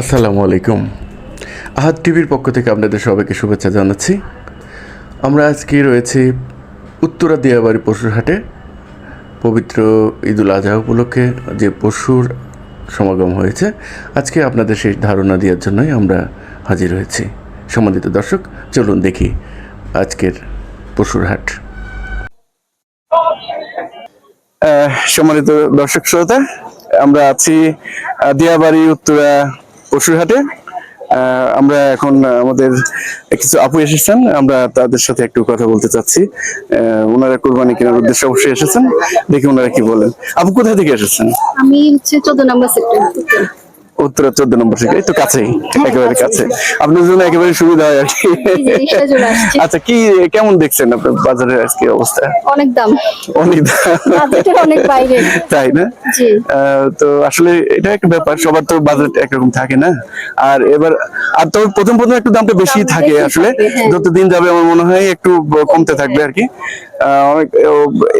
আসসালামু আলাইকুম। আহাদ টিভির পক্ষ থেকে আপনাদের সবাইকে শুভেচ্ছা জানাচ্ছি। আমরা আজকে রয়েছি উত্তরা দিয়াবাড়ি পশুর হাটে। পবিত্র ঈদুল আজহা উপলক্ষে যে পশুর সমাগম হয়েছে, আজকে আপনাদের সেই ধারণা দেওয়ার জন্যই আমরা হাজির হয়েছি। সম্মানিত দর্শক, চলুন দেখি আজকের পশুর হাট। সম্মানিত দর্শক, শ্রোতা, আমরা আছি দিয়াবাড়ি, উত্তরা পশুরহাটে আমরা এখন আমাদের কিছু আপু এসেছেন, আমরা তাদের সাথে একটু কথা বলতে চাচ্ছি। ওনারা কোরবানি কেনার উদ্দেশ্যে অবশ্যই এসেছেন। দেখি ওনারা কি বলেন। আপু কোথা থেকে এসেছেন? আমি হচ্ছে চোদ্দ নম্বর সেক্টর উত্তরা চোদ্দ নম্বর কাছেই একেবারে কাছে। আপনার জন্য একেবারে সুবিধা হয় আর কি। আচ্ছা কি কেমন দেখছেন আপনার বাজারের আজকে অবস্থা? অনেক দাম। অনেক বাইরে। তাই না? তো আসলে এটা একটা ব্যাপার সবার তো বাজেট একরকম থাকে না। আর এবার আর তো প্রথম প্রথম একটু দামটা বেশি থাকে আসলে। হ্যাঁ। যত দিন যাবে আমার মনে হয় একটু কমতে থাকবে আর কি। আহ, অনেক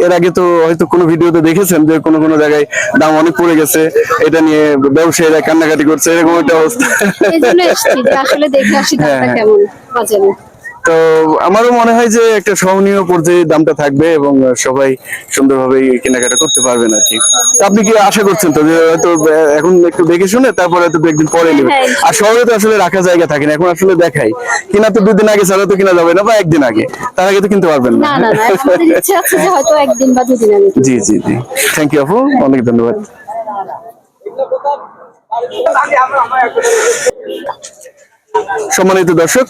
এর আগে তো হয়তো কোনো ভিডিওতে দেখেছেন যে কোনো কোনো জায়গায় দাম অনেক পড়ে গেছে। এটা নিয়ে ব্যবসায়ীরা কান্নাকাটি করছে এরকম একটা অবস্থা। এই জন্য এসছি যে আসলে দেখে আসি দামটা হ্যাঁ, কেমন বাজারে। তো আমারও মনে হয় যে একটা সহনীয় পর্যায়ে দামটা থাকবে এবং সবাই সুন্দরভাবে কেনাকাটা করতে পারবেন আর কি। আপনি কি আশা করছেন তো যে হয়তো এখন একটু দেখে শুনে তারপরে হয়তো একদিন পরে নেবেন হ্যাঁ। আর শহরে তো আসলে রাখা জায়গা থাকে না এখন আসলে দেখাই। কিনা তো দুদিন আগে ছাড়া তো কিনা যাবে না বা একদিন আগে। তার আগে তো কিনতে পারবেন না। জি জি জি। থ্যাংক ইউ আপু। অনেক ধন্যবাদ। সম্মানিত দর্শক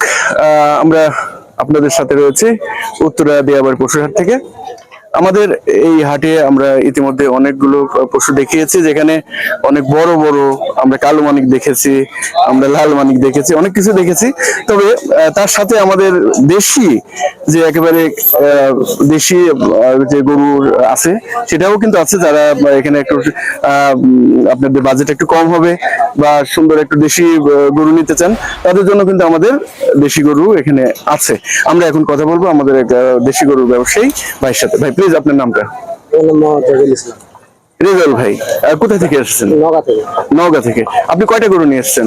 আমরা আপনাদের সাথে রয়েছে উত্তরা দিয়াবার পশুরহাট থেকে। আমাদের এই হাটে আমরা ইতিমধ্যে অনেকগুলো পশু দেখিয়েছি, যেখানে অনেক বড় বড় আমরা কালো মানিক দেখেছি, আমরা লাল মানিক দেখেছি, অনেক কিছু দেখেছি। তবে তার সাথে আমাদের দেশি যে একেবারে দেশি যে গরু আছে, সেটাও কিন্তু আছে, যারা এখানে একটু আপনাদের বাজেট একটু কম হবে বা সুন্দর একটু দেশি গরু নিতে চান, তাদের জন্য কিন্তু আমাদের দেশি গরু এখানে আছে। আমরা এখন কথা বলব আমাদের দেশি গরুর ব্যবসায়ী ভাইয়ের সাথে। ভাই প্লিজ আপনার নামটা? রেজাল ভাই কোথা থেকে এসছেন? নগা থেকে। নওগাঁ থেকে। আপনি কয়টা গরু নিয়ে এসছেন?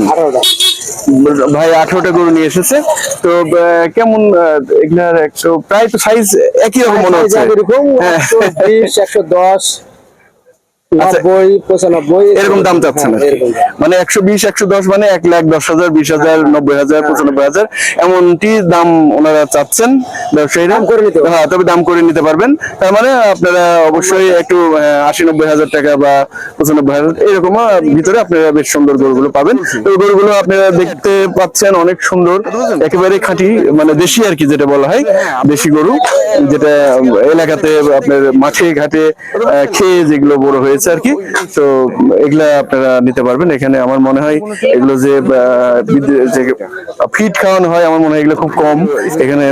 ভাই আঠারোটা গরু নিয়ে এসেছে। তো কেমন এগুলার একটু প্রায় তো সাইজ একই রকম মনে হচ্ছে। হ্যাঁ। একশো দশ এরকম দাম হ্যাঁ। মানে একশো বিশ একশো দশ মানে এক লাখ দশ হাজার বিশ হাজার নব্বই হাজার পঁচানব্বই হাজার। এমনটি দাম ওনারা চাচ্ছেন ব্যবসায়ীরা। দাম করে নিতে পারবেন। হ্যাঁ তবে দাম করে নিতে পারবেন। তার মানে আপনারা অবশ্যই একটু আশি নব্বই হাজার টাকা বা পঁচানব্বই হাজার এরকম ভিতরে আপনারা বেশ সুন্দর গরুগুলো পাবেন। গরুগুলো আপনারা দেখতে পাচ্ছেন অনেক সুন্দর। একেবারে খাঁটি মানে দেশি আর কি যেটা বলা হয় দেশি গরু যেটা এলাকাতে আপনার মাঠে ঘাটে খেয়ে যেগুলো বড় হয়েছে আর কি। তো এগুলা আপনারা নিতে পারবেন। এখানে আমার মনে হয় এগুলো যে ফিট খাওয়ানো হয়, আমার মনে হয় এগুলো খুব কম। এখানে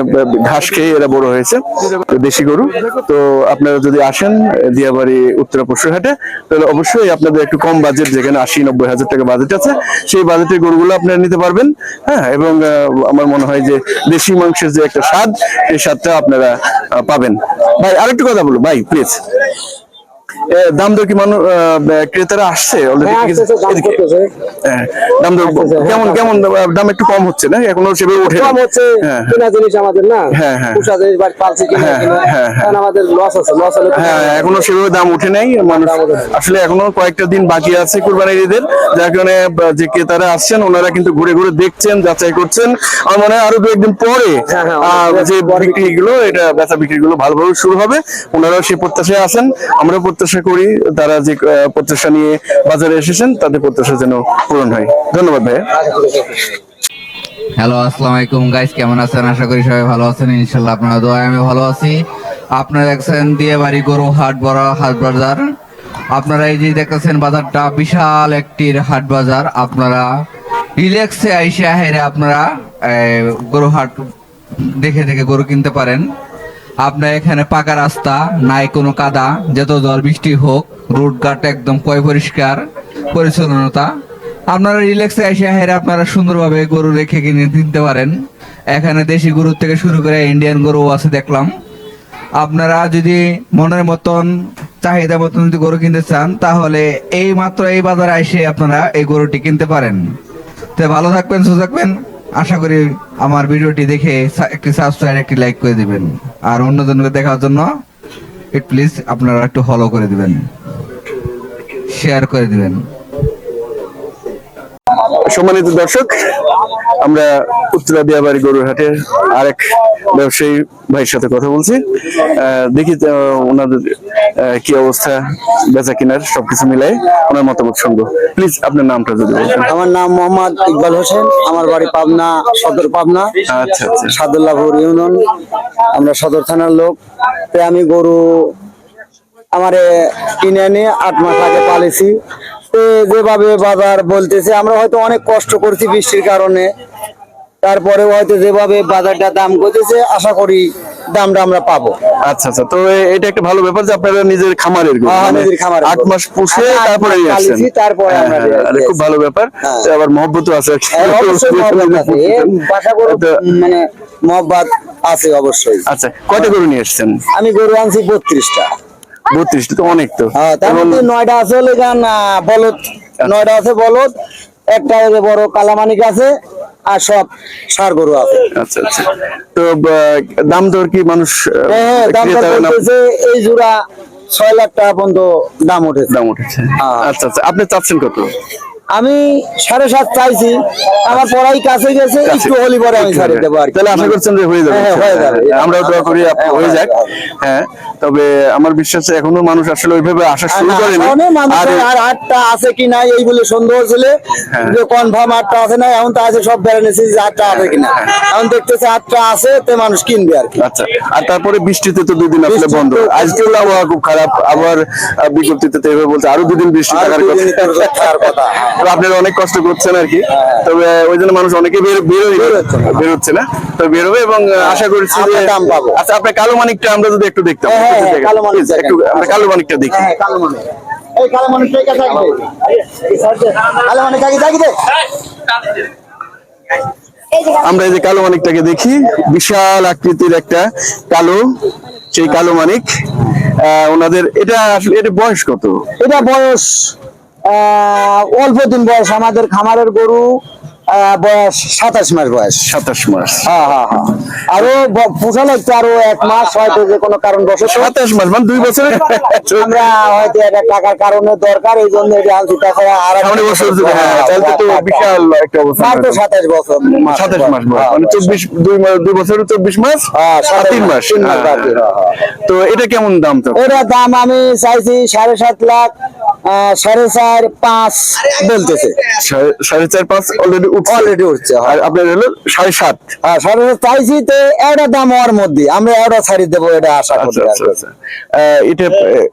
ঘাস খেয়ে এরা বড় হয়েছে দেশি গরু। তো আপনারা যদি আসেন, দিয়াবাড়ি, উত্তরা পশুরহাটে তাহলে অবশ্যই আপনাদের একটু কম বাজেট, যেখানে আশি, নব্বই হাজার টাকা বাজেট আছে, সেই বাজেটের গরুগুলো আপনারা নিতে পারবেন হ্যাঁ? এবং আমার মনে হয় যে দেশি মাংসের যে একটা স্বাদ, সেই স্বাদটা আপনারা পাবেন। ভাই, আরেকটু কথা বলো ভাই প্লিজ দাম দর কি মানুষ ক্রেতারা আসছে হ্যাঁ, অলরেডি দাম দর হ্যাঁ, কেমন কেমন দাম। একটু কম হচ্ছে না? এখনও সেভাবে ওঠে কম হচ্ছে হ্যাঁ। কেনা জিনিস আমাদের না। হ্যাঁ, হ্যাঁ। পোষা জিনিস বাড়ি পালছি কিনা। কারণ আমাদের লস আছে লস হলে হ্যাঁ এখনও সেভাবে দাম নাই। মানুষ। আসলে এখনও কয়েকটা দিন বাকি আছে কুরবানির ঈদের যার কারণে যে ক্রেতারা আসছেন ওনারা কিন্তু ঘুরে ঘুরে দেখছেন যাচাই করছেন। আমার মনে হয় আরও দু একদিন পরে যে বিক্রি গুলো এটা বেচা বিক্রি গুলো ভালোভাবে শুরু হবে। ওনারাও সে প্রত্যাশায় আছেন। আমরা প্রত্যাশা করি তারা যে প্রত্যাশা নিয়ে বাজারে এসেছেন, তাদের প্রত্যাশা যেন পূরণ হয়। ধন্যবাদ ভাইয়া। হ্যালো, আসসালামু আলাইকুম। গাইস কেমন আছেন? আশা করি সবাই ভালো আছেন। ইনশাল্লাহ আপনারা দোয়া আমি ভালো আছি। আপনারা দেখছেন দিয়ে বাড়ি গরু হাট বড় হাট বাজার। আপনারা এই যে দেখতেছেন বাজারটা বিশাল একটি হাট বাজার। আপনারা রিল্যাক্সে আইসা হেরে আপনারা গরু হাট দেখে দেখে গরু কিনতে পারেন। আপনার এখানে পাকা রাস্তা, নাই কোনো কাদা, যত জল বৃষ্টি হোক রোড ঘাট একদম কয় পরিষ্কার, পরিচ্ছন্নতা। আপনারা রিল্যাক্সে এসে হেরে আপনারা সুন্দরভাবে গরু রেখে কিনে কিনতে পারেন। এখানে দেশি গরু থেকে শুরু করে ইন্ডিয়ান গরু আছে দেখলাম। আপনারা যদি মনের মতন, চাহিদা মতন যদি গরু কিনতে চান, তাহলে এই মাত্র এই বাজারে এসে আপনারা এই গরুটি কিনতে পারেন। তো ভালো থাকবেন, সুস্থ থাকবেন। আশা করি আমার ভিডিওটি দেখে একটি সাবস্ক্রাইব একটি লাইক করে দিবেন। আর অন্যজনকে দেখার জন্য প্লিজ আপনারা একটু ফলো করে দিবেন। শেয়ার করে দিবেন। সম্মানিত দর্শক, আমরা উত্তরা দিয়াবাড়ি গরুর হাটের আরেক ব্যবসায়ী ভাইয়ের সাথে কথা বলছি। দেখি ওনাদের কি অবস্থা? বেচা কিনার সবকিছু মিলাই ওনার মতামত শুনব। প্লিজ আপনার নামটা যদি বলতেন। আমার নাম মোহাম্মদ ইকবাল হোসেন। আমার বাড়ি পাবনা সদর পাবনা। আচ্ছা আচ্ছা। সাদুল্লাহপুর ইউনিয়ন। আমরা সদর থানার লোক। তো আমি গরু আমারে কিনে এনে আট মাস আগে পালিছি তো যেভাবে বাজার বলতেছে আমরা হয়তো অনেক কষ্ট করছি বৃষ্টির কারণে। তারপরেও হয়তো যেভাবে বাজারটা দাম করতেছে আশা করি দামটা আমরা পাবো। আচ্ছা আচ্ছা। তো এটা একটা ভালো ব্যাপার যে আপনারা নিজের খামারের গরু, হ্যাঁ, মানে নিজের খামারের আট মাস পুষে তারপরে তারপরে হ্যাঁ, হ্যাঁ, খুব ভালো ব্যাপার। হ্যাঁ। আবার মহব্বত আছে। হ্যাঁ, তো- মানে মহব্বত আছে অবশ্যই। আচ্ছা কয়টা গরু নিয়ে এসছেন আমি গরু আনছি বত্রিশটা। বত্রিশটা তো অনেক তো। হ্যাঁ তার মধ্যে নয়টা আছে হলে গান বলদ। নয়টা আছে বলদ একটা বড় কালামানিক আছে আর সব সার গরু আছে। আচ্ছা আচ্ছা। তো দাম দর কি মানুষ হ্যাঁ হ্যাঁ দাম দর এই জোড়া ছয় লাখ টাকা পর্যন্ত দাম উঠেছে। দাম উঠেছে। হ্যাঁ। আচ্ছা আচ্ছা। আপনি চাচ্ছেন কত? আমি সাড়ে সাত চাইছি আমার পড়াই কাছে গেছে একটু হলি পরে আমি ছাড়িয়ে দেবো আর তাহলে আশা করছেন যে হয়ে যাবে হ্যাঁ, হয়ে যাবে। আমরাও দোয়া করি হ্যাঁ, হয়ে হয়ে যাক। হ্যাঁ তবে আমার বিশ্বাস এখনও মানুষ আসলে ওইভাবে আসা শুরু করেনি। আর আর আটটা আছে কি নাই এই বলে সন্দেহ ছিল হ্যাঁ। যে কনফার্ম আটটা আছে না এখন তো আছে সব বেড়ে যে আটটা আছে কিনা। এখন দেখতেছে আটটা আছে তে মানুষ কিনবে আর কি। আচ্ছা আর তারপরে বৃষ্টিতে তো দুদিন আসলে বন্ধ। আজকেও আবহাওয়া খুব খারাপ আবার বিজ্ঞপ্তিতে তো এভাবে বলছে আরও দুদিন বৃষ্টি থাকার কথা। আপনারা অনেক কষ্ট করছেন আর কি। তবে ওই জন্য মানুষ অনেকে বের বেরোয় বেরোচ্ছে না। তো বেরোবে এবং আশা করছি যে আমরা দাম পাবো। আচ্ছা আপনার কালো মানিকটা আমরা যদি একটু দেখতাম হ্যাঁ, হ্যাঁ, একটু কালো মানিক একটু আমরা কালো মানিকটা দেখি। হ্যাঁ কালো এই কালো মানে কে থাকবে? কালো মানে থাকবে যে আমরা এই যে কালো মানিকটাকে দেখি বিশাল আকৃতির একটা কালো সেই কালো মানিক। আহ, ওনাদের এটা আসলে এটা বয়স কত? এটা বয়স অল্প দিন বয়স আমাদের খামারের গরু বয়স সাতাশ মাস বয়স। সাতাশ মাস। হ্যাঁ হ্যাঁ হ্যাঁ। আরও পোষা লাগছে আরও এক মাস হয়তো যে কোনো কারণ বসে সাতাশ মাস মানে দুই বছরের আমরা হয়তো এটা টাকার কারণে দরকার এই জন্য এটা আনছি তাছাড়া আর সামনে বছর যদি হ্যাঁ তাহলে তো বিশাল একটা অবস্থা তো সাতাশ বছর সাতাশ মাস মানে চব্বিশ দুই মাস দুই বছর চব্বিশ মাস? হ্যাঁ, তিন মাস তিন মাস হ্যাঁ, হ্যাঁ। হ্যাঁ, তো এটা কেমন দাম তো? এটার দাম আমি চাইছি সাড়ে সাত লাখ সাড়ে চার পাঁচ বলতেছে। সাড়ে- চার পাঁচ অলরেডি অলরেডি উঠছে। আর আপনার হলো সাড়ে সাত। হ্যাঁ সাড়ে সাত চাইছি তো এটা দাম হওয়ার মধ্যে। আমরা এটা ছাড়ি দেবো এটা আশা আচ্ছা করি আচ্ছা। আচ্ছা। আহ, এটা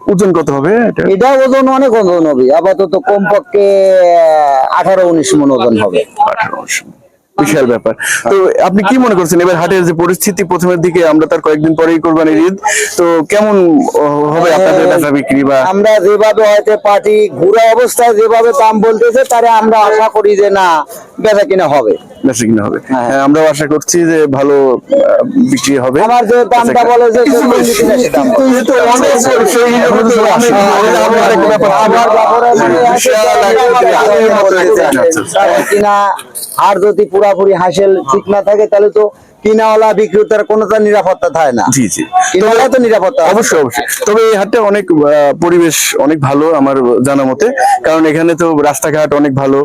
ওজন কত হবে এটা? ওজন অনেক ওজন হবে। আপাতত কমপক্ষে আঠারো উনিশ মন ওজন হবে। আঠারোশো বিশাল ব্যাপার। তো আপনি কি মনে করছেন? এবার হাটের যে পরিস্থিতি প্রথমের দিকে আমরা তার কয়েকদিন পরেই কোরবানির ঈদ। তো কেমন হবে আপনাদের বেচা বিক্রি বা আমরা যেভাবে হয়তো পার্টি ঘুরা অবস্থায় যেভাবে দাম বলতেছে তারে আমরা আশা করি যে না বেচা কিনা হবে। বেশি কিনা হবে। হ্যাঁ। হ্যাঁ, আমরাও আশা করছি যে ভালো বিক্রি হবে। আমার যে দামটা আচ্ছা, বলে যে আচ্ছা, আচ্ছা। কিনা আর যদি পুরাপুরি হাসেল ঠিক না থাকে তাহলে তো কিনাওয়ালা বিক্রেতার কোনো তার নিরাপত্তা থাকে না। জি জি। কিনাওয়ালা তো নিরাপত্তা অবশ্যই অবশ্যই। তবে এই হাটটা অনেক পরিবেশ অনেক ভালো আমার জানা মতে। কারণ এখানে তো রাস্তাঘাট অনেক ভালো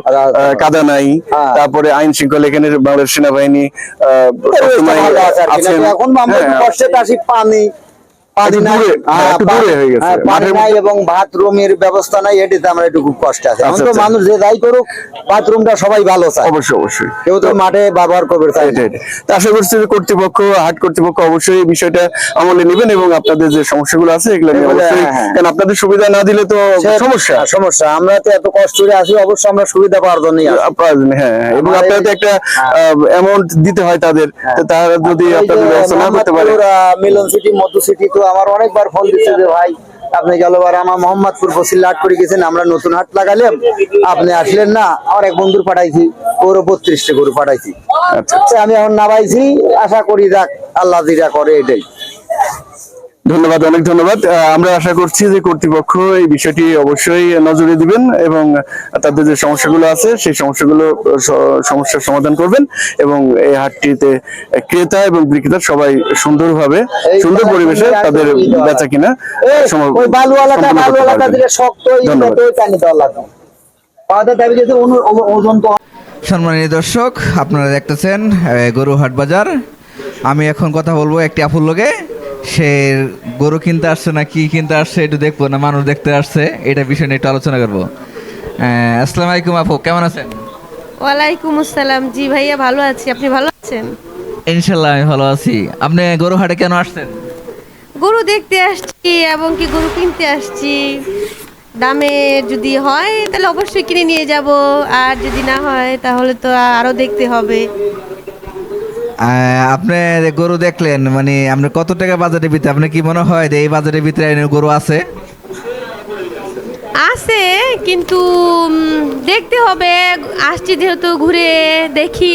কাদা নাই। হ্যাঁ। তারপরে আইন শৃঙ্খলা এখানে বাংলাদেশ সেনাবাহিনী। আছেন। এখন আমরা হ্যাঁ, কষ্টে আসি পানি পানি নাই দূরে, হ্যাঁ, হ্যাঁ, একটু পা- দূরে হয়ে গেছে। হ্যাঁ, পানি নাই এবং বাথরুমের ব্যবস্থা নাই এটিতে আমরা একটু খুব কষ্ট আছে এখন তো। মানুষ যে যাই করুক বাথরুমটা সবাই ভালো চায় অবশ্যই অবশ্যই কেউ তো মাঠে ব্যবহার করবে চায় না। এটাই, এটাই। তা আশা করছি যে কর্তৃপক্ষ হাট কর্তৃপক্ষ অবশ্যই এই বিষয়টা আমলে নেবেন এবং আপনাদের যে সমস্যাগুলো আছে এগুলো অবশ্যই হ্যাঁ, হ্যাঁ। কারণ আপনাদের সুবিধা না দিলে তো সমস্যা হ্যাঁ, সমস্যা আমরা তো এত কষ্ট করে আসি অবশ্যই আমরা সুবিধা পাওয়ার জন্যই হ্যাঁ হ্যাঁ। এবং আমাদের- আপনাদের একটা অ্যামাউন্ট দিতে হয় তাদের তারা যদি আপনাদের ব্যবস্থা না করতে পারে মিলন সিটি মধু সিটি তো আমার অনেকবার ফোন দিচ্ছে যে ভাই আপনি গেলবার আমার মোহাম্মদপুর ফসিল হাট করে গেছেন আমরা নতুন হাট লাগালাম। আপনি আসলেন না আমার এক বন্ধুর পাঠাইছি ওরও বত্রিশটা গরু পাঠাইছি। আচ্ছা। আমি এখন নামাইছি আশা করি যাক আল্লাহ জিরা করে এটাই। ধন্যবাদ অনেক ধন্যবাদ। আমরা আশা করছি যে কর্তৃপক্ষ এই বিষয়টি অবশ্যই নজরে দিবেন এবং তাদের যে সমস্যাগুলো আছে সেই সমস্যাগুলো সমস্যার সমাধান করবেন এবং এই হাটটিতে ক্রেতা এবং বিক্রেতা সবাই সুন্দরভাবে সুন্দর পরিবেশে তাদের বেচা কিনা সম- ওই বালুওয়ালাটা সম্পন্ন করতে বালুওয়ালাটা পারবেন। দিলে শক্ত ধন্যবাদ। ইটাতে টানি দেওয়া লাগবে। পাওয়াতে দাবি যেতে অনু- ও- ওজন তো সম্মানীয় দর্শক আপনারা দেখতেছেন এ, গরু হাট বাজার। আমি এখন কথা বলব একটি আপুর লগে। সে গরু কিনতে আসছে না কি কিনতে আসছে একটু দেখব না মানুষ দেখতে আসছে এটা বিষয় নিয়ে একটু আলোচনা করব। আসসালামু আলাইকুম আপু কেমন আছেন? ওয়ালাইকুম আসসালাম। জি ভাইয়া ভালো আছি। আপনি ভালো আছেন? ইনশাল্লাহ আমি ভালো আছি। আপনি গরু হাটে কেন আসছেন? গরু দেখতে আসছি এবং কি গরু কিনতে আসছি। দামে যদি হয় তাহলে অবশ্যই কিনে নিয়ে যাব। আর যদি না হয় তাহলে তো আরও দেখতে হবে। আপনি গরু দেখলেন মানে আপনি কত টাকা বাজারের ভিতরে আপনি কি মনে হয় যে এই বাজারের ভিতরে গরু আছে? আছে কিন্তু দেখতে হবে। আসছি যেহেতু ঘুরে দেখি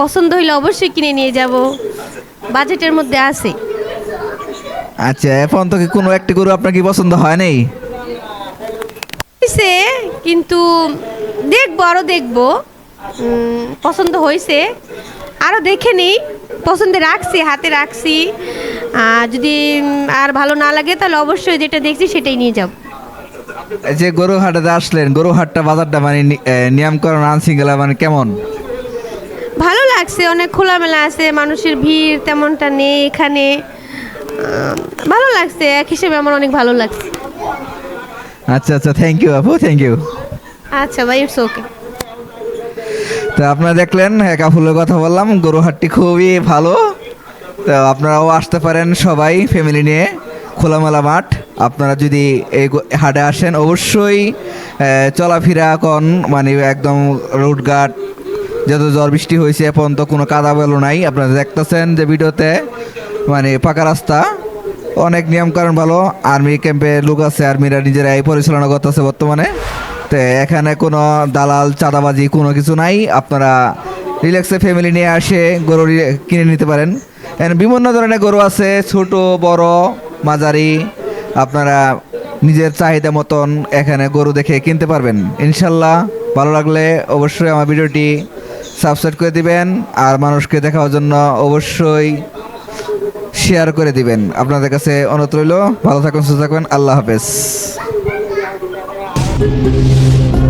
পছন্দ হইলে অবশ্যই কিনে নিয়ে যাব। বাজেটের মধ্যে আছে। আচ্ছা এখন তো কি কোনো একটি গরু আপনার কি পছন্দ হয় নাই? হয়েছে কিন্তু দেখব আরও দেখব। পছন্দ হয়েছে আরও দেখে নিই পছন্দে রাখছি হাতে রাখছি। আর যদি আর ভালো না লাগে তাহলে অবশ্যই যেটা দেখছি সেটাই নিয়ে যাব। যে গরু হাটে আসলেন গরু হাটটা বাজারটা মানে নিয়মকরণ আনশৃঙ্খলা মানে কেমন? ভালো লাগছে অনেক খোলামেলা আছে মানুষের ভিড় তেমনটা নেই এখানে। ভালো লাগছে এক হিসেবে আমার অনেক ভালো লাগছে। আচ্ছা আচ্ছা থ্যাংক ইউ আপু থ্যাংক ইউ আচ্ছা ভাই ইটস ওকে তো আপনারা দেখলেন, একা ফুলের কথা বললাম গরু হাটটি খুবই ভালো। তো আপনারাও আসতে পারেন সবাই ফ্যামিলি নিয়ে, খোলামেলা মাঠ। আপনারা যদি এই হাটে আসেন, অবশ্যই চলাফেরা কন মানে একদম রোডঘাট, যত ঝড় বৃষ্টি হয়েছে এখন তো কোনো কাদা বেলো নাই। আপনারা দেখতেছেন যে ভিডিওতে মানে পাকা রাস্তা, অনেক নিয়মকানুন ভালো, আর্মি ক্যাম্পে লোক আছে, আর্মিরা নিজেরাই পরিচালনা করতেছে বর্তমানে। তো এখানে কোনো দালাল, চাঁদাবাজি কোনো কিছু নাই। আপনারা রিল্যাক্সে ফ্যামিলি নিয়ে আসে, গরু কিনে নিতে পারেন। এখানে বিভিন্ন ধরনের গরু আছে, ছোট, বড়, মাঝারি। আপনারা নিজের চাহিদা মতন এখানে গরু দেখে কিনতে পারবেন। ইনশাল্লাহ ভালো লাগলে অবশ্যই আমার ভিডিওটি সাবস্ক্রাইব করে দিবেন আর মানুষকে দেখার জন্য অবশ্যই শেয়ার করে দিবেন। আপনাদের কাছে অনুরোধ রইল, ভালো থাকুন, সুস্থ থাকবেন আল্লাহ হাফেজ। Thank you.